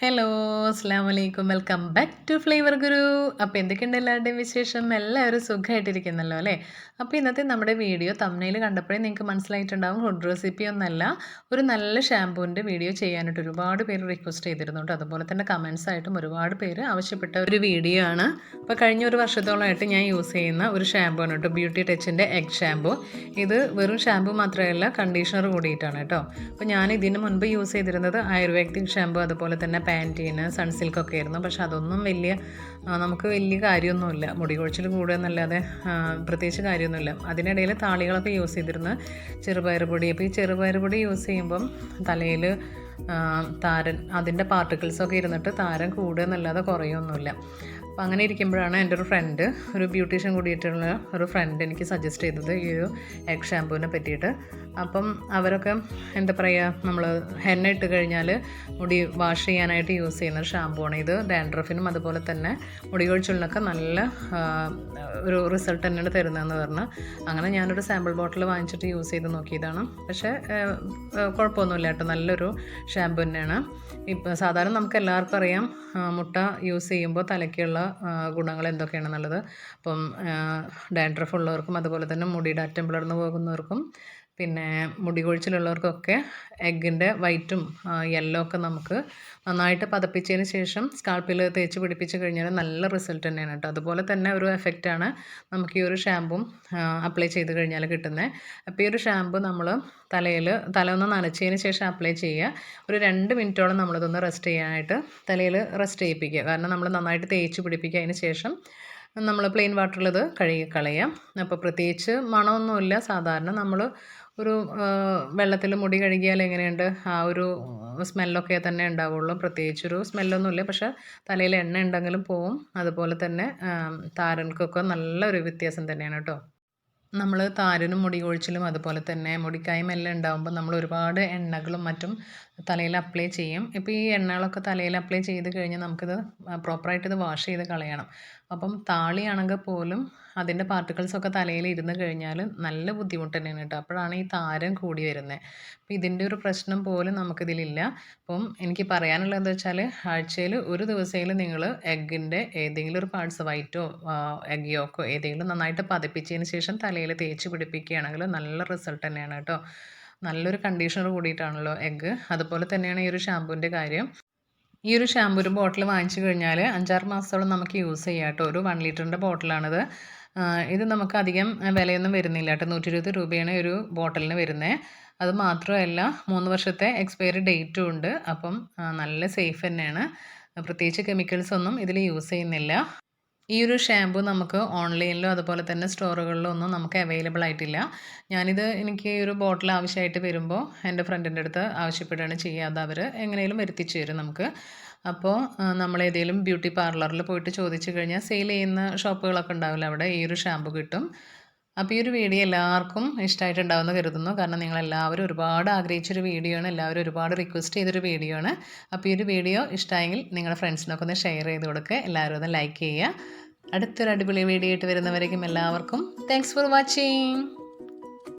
Hello അസ്സാം വലൈക്കും welcome back to Flavour Guru അപ്പോൾ എന്തൊക്കെയുണ്ട് എല്ലാവരുടെയും വിശേഷം? എല്ലാവരും സുഖമായിട്ടിരിക്കുന്നല്ലോ അല്ലേ? അപ്പോൾ ഇന്നത്തെ നമ്മുടെ വീഡിയോ തമ്മനയിൽ കണ്ടപ്പോഴേ നിങ്ങൾക്ക് മനസ്സിലായിട്ടുണ്ടാവും ഫുഡ് റെസിപ്പി ഒന്നല്ല ഒരു നല്ല ഷാമ്പൂവിന്റെ വീഡിയോ ചെയ്യാനായിട്ട് ഒരുപാട് പേര് റിക്വസ്റ്റ് ചെയ്തിരുന്നുണ്ട്. അതുപോലെ തന്നെ കമൻസ് ആയിട്ടും ഒരുപാട് പേര് ആവശ്യപ്പെട്ട ഒരു വീഡിയോ ആണ്. അപ്പോൾ കഴിഞ്ഞ ഒരു വർഷത്തോളമായിട്ട് ഞാൻ യൂസ് ചെയ്യുന്ന ഒരു ഷാമ്പൂ ആണ് കേട്ടോ ബ്യൂട്ടി ടച്ചിന്റെ എഗ് ഷാമ്പൂ ഇത് വെറും ഷാമ്പൂ മാത്രമല്ല കണ്ടീഷണർ കൂടിയിട്ടാണ് കേട്ടോ. അപ്പോൾ ഞാൻ ഇതിന് മുൻപ് യൂസ് ചെയ്തിരുന്നത് ആയുർവേദിക് ഷാമ്പൂ അതുപോലെ തന്നെ പാന്റീന് സൺസിൽക്കൊക്കെ ആയിരുന്നു. പക്ഷെ അതൊന്നും വലിയ നമുക്ക് വലിയ കാര്യമൊന്നുമില്ല. മുടി കൊഴിച്ചിൽ കൂടുക എന്നല്ലാതെ പ്രത്യേകിച്ച് കാര്യമൊന്നുമില്ല. അതിനിടയിൽ താളികളൊക്കെ യൂസ് ചെയ്തിരുന്നു. ചെറുപയർ പൊടി. അപ്പോൾ ഈ ചെറുപയർ പൊടി യൂസ് ചെയ്യുമ്പം തലയിൽ താരൻ അതിന്റെ പാർട്ടിക്കിൾസൊക്കെ ഇരുന്നിട്ട് താരൻ കൂടുക എന്നല്ലാതെ കുറയൊന്നുമില്ല അപ്പോൾ അങ്ങനെ ഇരിക്കുമ്പോഴാണ് എന്റെ ഒരു ഫ്രണ്ട് ഒരു ബ്യൂട്ടീഷ്യൻ കൂടിയിട്ടുള്ള ഒരു ഫ്രണ്ട് എനിക്ക് സജസ്റ്റ് ചെയ്തത് ഈ ഒരു എഗ് ഷാമ്പൂവിനെ പറ്റിയിട്ട്. അപ്പം അവരൊക്കെ എന്താ പറയുക നമ്മൾ ഹെന്ന ഇട്ട് കഴിഞ്ഞാൽ മുടി വാഷ് ചെയ്യാനായിട്ട് യൂസ് ചെയ്യുന്ന ആണ് ഇത്. ഡാൻഡ്രഫിനും അതുപോലെ തന്നെ മുടി കൊഴിച്ചിലിനൊക്കെ നല്ല ഒരു റിസൾട്ട് തന്നെയാണ് തരുന്നതെന്ന് പറഞ്ഞു. അങ്ങനെ ഞാനൊരു സാമ്പിൾ ബോട്ടിൽ വാങ്ങിച്ചിട്ട് യൂസ് ചെയ്ത് നോക്കിയതാണ്. പക്ഷേ കുഴപ്പമൊന്നുമില്ല കേട്ടോ. നല്ലൊരു ഷാമ്പു തന്നെയാണ്. ഇപ്പം സാധാരണ നമുക്ക് എല്ലാവർക്കും അറിയാം മുട്ട യൂസ് ചെയ്യുമ്പോൾ തലയ്ക്കുള്ള ഗുണങ്ങൾ എന്തൊക്കെയാണെന്നുള്ളത് അപ്പം ഡാൻഡ്രഫ് ഉള്ളവർക്കും അതുപോലെ തന്നെ മുടിയുടെ അറ്റം പിളർന്നു പോകുന്നവർക്കും പിന്നെ മുടി കൊഴിച്ചിലുള്ളവർക്കൊക്കെ എഗ്ഗിന്റെ വൈറ്റും യെല്ലോ ഒക്കെ നമുക്ക് നന്നായിട്ട് പതപ്പിച്ചതിന് ശേഷം സ്കാൾപ്പിൽ തേച്ച് പിടിപ്പിച്ച് കഴിഞ്ഞാൽ നല്ല റിസൾട്ട് തന്നെയാണ് കേട്ടോ. അതുപോലെ തന്നെ ഒരു എഫക്റ്റാണ് നമുക്ക് ഈ ഒരു ഷാമ്പും അപ്ലൈ ചെയ്ത് കഴിഞ്ഞാൽ കിട്ടുന്നത് അപ്പോൾ ഈ ഒരു ഷാമ്പു നമ്മൾ തലയിൽ തല ഒന്ന് നനച്ചതിന് ശേഷം അപ്ലൈ ചെയ്യുക. ഒരു രണ്ട് മിനിറ്റോളം നമ്മളിതൊന്ന് റെസ്റ്റ് ചെയ്യാനായിട്ട് തലയിൽ റെസ്റ്റ് ചെയ്യിപ്പിക്കുക. കാരണം നമ്മൾ നന്നായിട്ട് തേച്ച് പിടിപ്പിക്കുക അതിന് ശേഷം നമ്മൾ പ്ലെയിൻ വാട്ടറിൽ ഇത് കഴുകി കളയാം അപ്പോൾ പ്രത്യേകിച്ച് മണമൊന്നുമില്ല. സാധാരണ നമ്മൾ ഒരു വെള്ളത്തിൽ മുടി കഴുകിയാൽ എങ്ങനെയുണ്ട്? ആ ഒരു സ്മെല്ലൊക്കെ തന്നെ ഉണ്ടാവുള്ളൂ. പ്രത്യേകിച്ചൊരു സ്മെല്ലൊന്നുമില്ല. പക്ഷേ തലയിൽ എണ്ണ ഉണ്ടെങ്കിലും പോവും. അതുപോലെ തന്നെ താരൻക്കൊക്കെ നല്ലൊരു വ്യത്യാസം തന്നെയാണ് കേട്ടോ. നമ്മൾ താരനും മുടി കൊഴിച്ചിലും അതുപോലെ തന്നെ മുടിക്കായും എല്ലാം ഉണ്ടാകുമ്പോൾ നമ്മൾ ഒരുപാട് എണ്ണകളും മറ്റും തലയിൽ അപ്ലൈ ചെയ്യും. ഇപ്പോൾ ഈ എണ്ണകളൊക്കെ തലയിൽ അപ്ലൈ ചെയ്ത് കഴിഞ്ഞാൽ നമുക്കിത് പ്രോപ്പറായിട്ട് ഇത് വാഷ് ചെയ്ത് കളയണം. അപ്പം താളിയാണെങ്കിൽ പോലും അതിന്റെ പാർട്ടിക്കിൾസൊക്കെ തലയിൽ ഇരുന്ന് കഴിഞ്ഞാൽ നല്ല ബുദ്ധിമുട്ട് തന്നെയാണ് കേട്ടോ. അപ്പോഴാണ് ഈ താരം കൂടി വരുന്നത് അപ്പം ഇതിന്റെ ഒരു പ്രശ്നം പോലും നമുക്കിതിലില്ല. അപ്പം എനിക്ക് പറയാനുള്ളത് എന്താ വെച്ചാൽ ആഴ്ചയിൽ ഒരു ദിവസമെങ്കിലും നിങ്ങൾ എഗ്ഗിന്റെ ഏതെങ്കിലും ഒരു പാർട്സ് വൈറ്റോ എഗ് യോക്കോ ഏതെങ്കിലും നന്നായിട്ട് പതിപ്പിച്ചതിന് ശേഷം തലയിൽ തേച്ച് പിടിപ്പിക്കുകയാണെങ്കിൽ നല്ല റിസൾട്ട് തന്നെയാണ് കേട്ടോ. നല്ലൊരു കണ്ടീഷണർ കൂടിയിട്ടാണല്ലോ എഗ്ഗ്. അതുപോലെ തന്നെയാണ് ഈ ഒരു ഷാമ്പൂവിന്റെ കാര്യം. ഈ ഒരു ഷാമ്പൂ ഒരു ബോട്ടിൽ വാങ്ങിച്ചു കഴിഞ്ഞാൽ അഞ്ചാറ് മാസത്തോളം നമുക്ക് യൂസ് ചെയ്യാം കേട്ടോ. ഒരു വൺ ലിറ്ററിന്റെ ബോട്ടിലാണിത്. ഇത് നമുക്ക് അധികം വിലയൊന്നും വരുന്നില്ല കേട്ടോ. നൂറ്റി ഇരുപത് രൂപയാണ് ഒരു ബോട്ടിലിന് വരുന്നത് അത് മാത്രമല്ല മൂന്ന് വർഷത്തെ എക്സ്പയറി ഡേറ്റും ഉണ്ട്. അപ്പം നല്ല സേഫ് തന്നെയാണ്. പ്രത്യേകിച്ച് കെമിക്കൽസ് ഒന്നും ഇതിൽ യൂസ് ചെയ്യുന്നില്ല. ഈ ഒരു ഷാമ്പു നമുക്ക് ഓൺലൈനിലോ അതുപോലെ തന്നെ സ്റ്റോറുകളിലോ ഒന്നും നമുക്ക് അവൈലബിൾ ആയിട്ടില്ല. ഞാനിത് എനിക്ക് ഈ ഒരു ബോട്ടിൽ ആവശ്യമായിട്ട് വരുമ്പോൾ എന്റെ ഫ്രണ്ടിന്റെ അടുത്ത് ആവശ്യപ്പെടുകയാണ് ചെയ്യാതെ അവർ എങ്ങനെയും വരുത്തിച്ചു തരും നമുക്ക്. അപ്പോൾ നമ്മൾ ഏതെങ്കിലും ബ്യൂട്ടി പാർലറിൽ പോയിട്ട് ചോദിച്ചു കഴിഞ്ഞാൽ സെയിൽ ചെയ്യുന്ന ഷോപ്പുകളൊക്കെ ഉണ്ടാവില്ല അവിടെ? ഈ ഒരു ഷാമ്പു കിട്ടും. അപ്പോൾ ഈ ഒരു വീഡിയോ എല്ലാവർക്കും ഇഷ്ടമായിട്ടുണ്ടാവുമെന്ന് കരുതുന്നു. കാരണം നിങ്ങളെല്ലാവരും ഒരുപാട് ആഗ്രഹിച്ചൊരു വീഡിയോ ആണ് എല്ലാവരും ഒരുപാട് റിക്വസ്റ്റ് ചെയ്തൊരു വീഡിയോ ആണ് അപ്പോൾ ഈ ഒരു വീഡിയോ ഇഷ്ടമായെങ്കിൽ നിങ്ങളുടെ ഫ്രണ്ട്സിനൊക്കെ ഒന്ന് ഷെയർ ചെയ്ത് കൊടുക്കുക എല്ലാവരും ഒന്ന് ലൈക്ക് ചെയ്യുക. അടുത്തൊരു അടിപൊളി വീഡിയോ ആയിട്ട് വരുന്നവരേക്കും എല്ലാവർക്കും താങ്ക്സ് ഫോർ വാച്ചിങ്